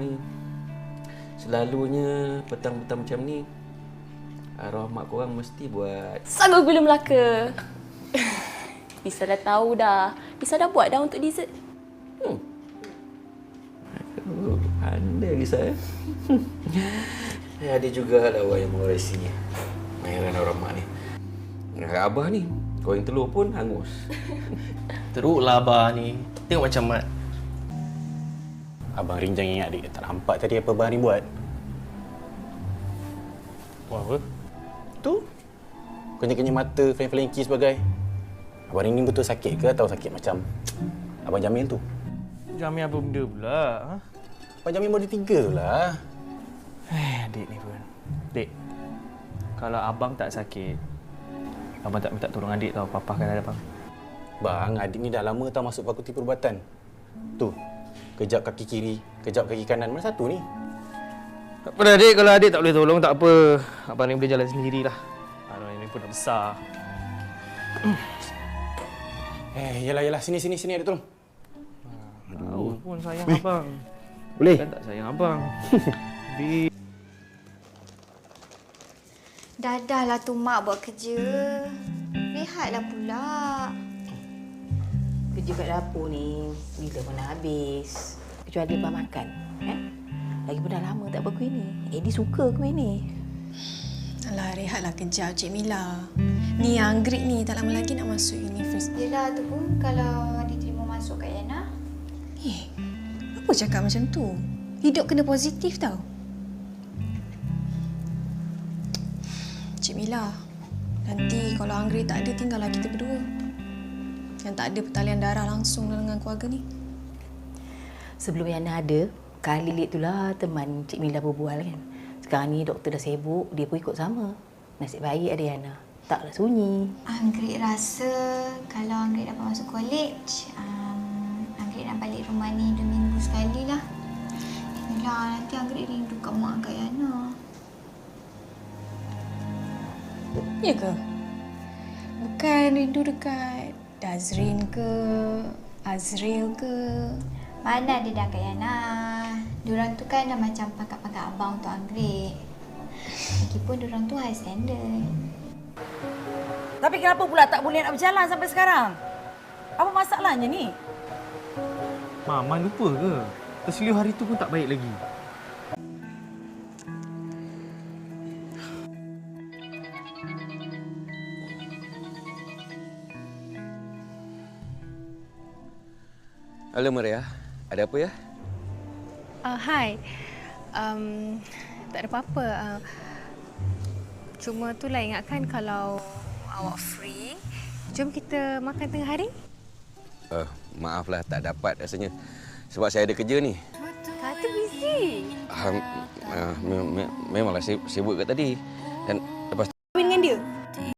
ni Selalunya petang-petang macam ni Arwah mak korang mesti buat Sagu gula Melaka. Lisa dah tahu dah. Lisa dah buat dah untuk dessert. Oh, pandai Lisa eh. ya, ada juga lah orang yang mengoresi mainan orang mak ni. Abah ni, goreng telur pun hangus. Teruklah abah ni. Tengok macam mat. Abang Rinjang ingat adik tak nampak tadi apa Abang Rin buat. Wah, apa? Tu. Kenyang-kenyang mata, flank-flanky sebagai. Abang Rin ni betul sakit ke atau sakit macam Abang Jamil tu? Jamil apa benda pula? Ha? Abang Jamil baru tiga tu lah. Eh, adik ni pun. Dek, kalau abang tak sakit, abang tak minta tolong adik tau. Papa akan ada bang. Bang, adik ni dah lama tau masuk fakulti perubatan. Tu, kejap kaki kiri, kejap kaki kanan. Mana satu ni? Tak apa adik. Kalau adik tak boleh tolong, tak apa. Abang ni boleh jalan sendirilah. Abang ni pun dah besar. Eh, yalah, yalah. Sini, sini, sini adik tolong. Tahu pun sayang abang. Boleh? Kan tak sayang abang. Bi. Dah dah lah tu mak buat kerja. Rehatlah pula. Kerja kat dapur ni bila pun nak habis. Kecuali lepas makan. Eh? Lagipun dah lama tak buat kuih ni. Eddie suka kuih ni. Alah, rehatlah kejap Cik Mila. Ni Anggrek ni tak lama lagi nak masuk universiti. Yelah tu pun kalau diterima masuk kat Yana. Eh, apa cakap macam tu? Hidup kena positif tau. Cik Mila, nanti kalau Anggrek tak ada tinggallah kita berdua. Yang tak ada pertalian darah langsung dengan keluarga ni. Sebelum Yana ada, kali lit tu lah teman Cik Mila berbual kan. Sekarang ni doktor dah sibuk, dia pun ikut sama. Nasib baik ada Yana. Taklah sunyi. Anggrek rasa kalau Anggrek dapat masuk college, um, Anggrek nak balik rumah ni dua minggu sekali lah. Yelah, nanti Anggrek rindu kat mak kat Yana. Ya ke? Bukan rindu dekat Dazrin ke, Azril ke. Mana ada dah kat Yana. Diorang tu kan dah macam pangkat-pangkat abang untuk Anggrek. Lagipun diorang tu high standard. Tapi kenapa pula tak boleh nak berjalan sampai sekarang? Apa masalahnya ni? Mama lupa ke? Terselio hari tu pun tak baik lagi. Halo Maria, ada apa ya? Uh, hi. Um, tak ada apa-apa. Uh, cuma tu lah ingatkan kalau awak free, jom kita makan tengah hari. Uh, maaflah tak dapat rasanya Sebab saya ada kerja ni Kata busy. uh, uh, me- me- Memanglah sibuk kat tadi Dan lepas Kahwin dengan dia?